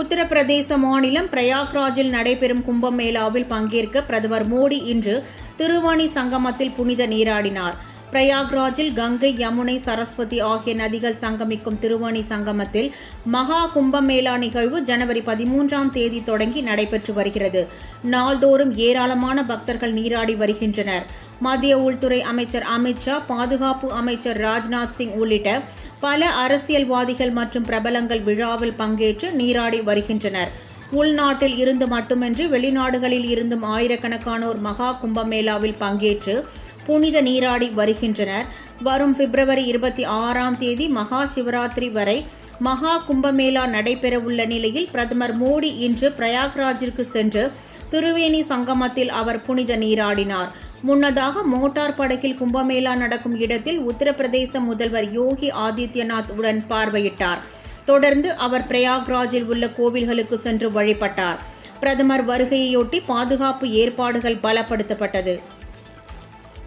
உத்தரப்பிரதேச மாநிலம் பிரயாக்ராஜில் நடைபெறும் கும்பமேளாவில் பங்கேற்க பிரதமர் மோடி இன்று திருவாணி சங்கமத்தில் புனித நீராடினார். பிரயாக்ராஜில் கங்கை யமுனை சரஸ்வதி ஆகிய நதிகள் சங்கமிக்கும் திருவாணி சங்கமத்தில் மகா கும்பமேளா நிகழ்வு ஜனவரி பதிமூன்றாம் தேதி தொடங்கி நடைபெற்று வருகிறது. நாள்தோறும் ஏராளமான பக்தர்கள் நீராடி வருகின்றனர். மத்திய உள்துறை அமைச்சர் அமித்ஷா பாதுகாப்பு அமைச்சர் ராஜ்நாத் சிங் உள்ளிட்ட பல அரசியல்வாதிகள் மற்றும் பிரபலங்கள் விழாவில் பங்கேற்று நீராடி வருகின்றனர். உள்நாட்டில் இருந்து மட்டுமின்றி வெளிநாடுகளில் இருந்தும் ஆயிரக்கணக்கானோர் மகா கும்பமேளாவில் பங்கேற்று புனித நீராடி வருகின்றனர். வரும் பிப்ரவரி இருபத்தி ஆறாம் தேதி மகா சிவராத்திரி வரை மகா கும்பமேளா நடைபெறவுள்ள நிலையில் பிரதமர் மோடி இன்று பிரயாக்ராஜிற்கு சென்று திருவேணி சங்கமத்தில் அவர் புனித நீராடினார். முன்னதாக மோட்டார் படகில் கும்பமேளா நடக்கும் இடத்தில் உத்தரப்பிரதேச முதல்வர் யோகி ஆதித்யநாத் உடன் பார்வையிட்டார். தொடர்ந்து அவர் பிரயாக்ராஜில் உள்ள கோவில்களுக்கு சென்று வழிபட்டார். பிரதமர் வருகையொட்டி பாதுகாப்பு ஏற்பாடுகள் பலப்படுத்தப்பட்டது.